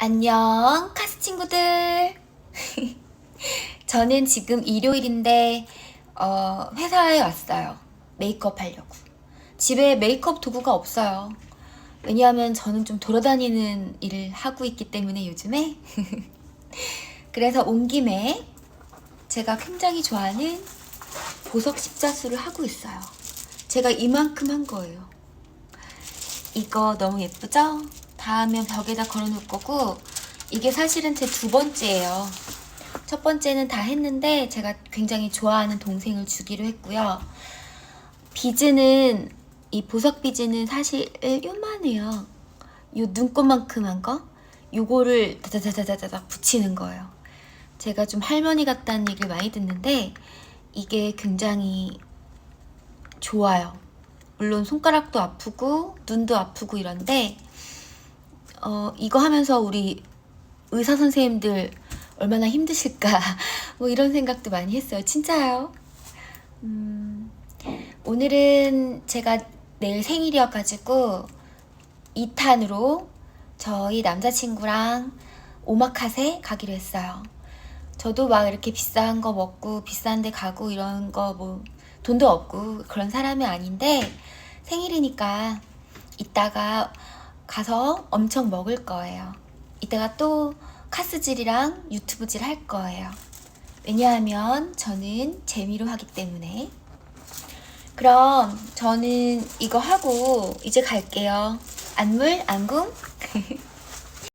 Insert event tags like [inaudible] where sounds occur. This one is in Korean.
안녕, 카스 친구들. [laughs] 저는 지금 일요일인데, 어, 회사에 왔어요. 메이크업 하려고. 집에 메이크업 도구가 없어요. 왜냐하면 저는 좀 돌아다니는 일을 하고 있기 때문에 요즘에. [laughs] 그래서 온 김에 제가 굉장히 좋아하는 보석 십자수를 하고 있어요. 제가 이만큼 한 거예요. 이거 너무 예쁘죠? 다음에 벽에다 걸어놓을 거고 이게 사실은 제 두 번째예요. 첫 번째는 다 했는데 제가 굉장히 좋아하는 동생을 주기로 했고요. 비즈는 이 보석 비즈는 사실 요만해요. 요 눈곱만큼한 거 요거를 다다다다다다 붙이는 거예요. 제가 좀 할머니 같다는 얘기를 많이 듣는데 이게 굉장히 좋아요. 물론 손가락도 아프고 눈도 아프고 이런데 어, 이거 하면서 우리 의사 선생님들 얼마나 힘드실까 [laughs] 뭐 이런 생각도 많이 했어요. 진짜요. 음, 오늘은 제가 내일 생일이어가지고 2탄으로 저희 남자친구랑 오마카세 가기로 했어요. 저도 막 이렇게 비싼 거 먹고 비싼 데 가고 이런 거 뭐 돈도 없고 그런 사람이 아닌데 생일이니까 이따가 가서 엄청 먹을 거예요. 이따가 또 카스질이랑 유튜브질 할 거예요. 왜냐하면 저는 재미로 하기 때문에. 그럼 저는 이거 하고 이제 갈게요. 안물, 안궁? [laughs]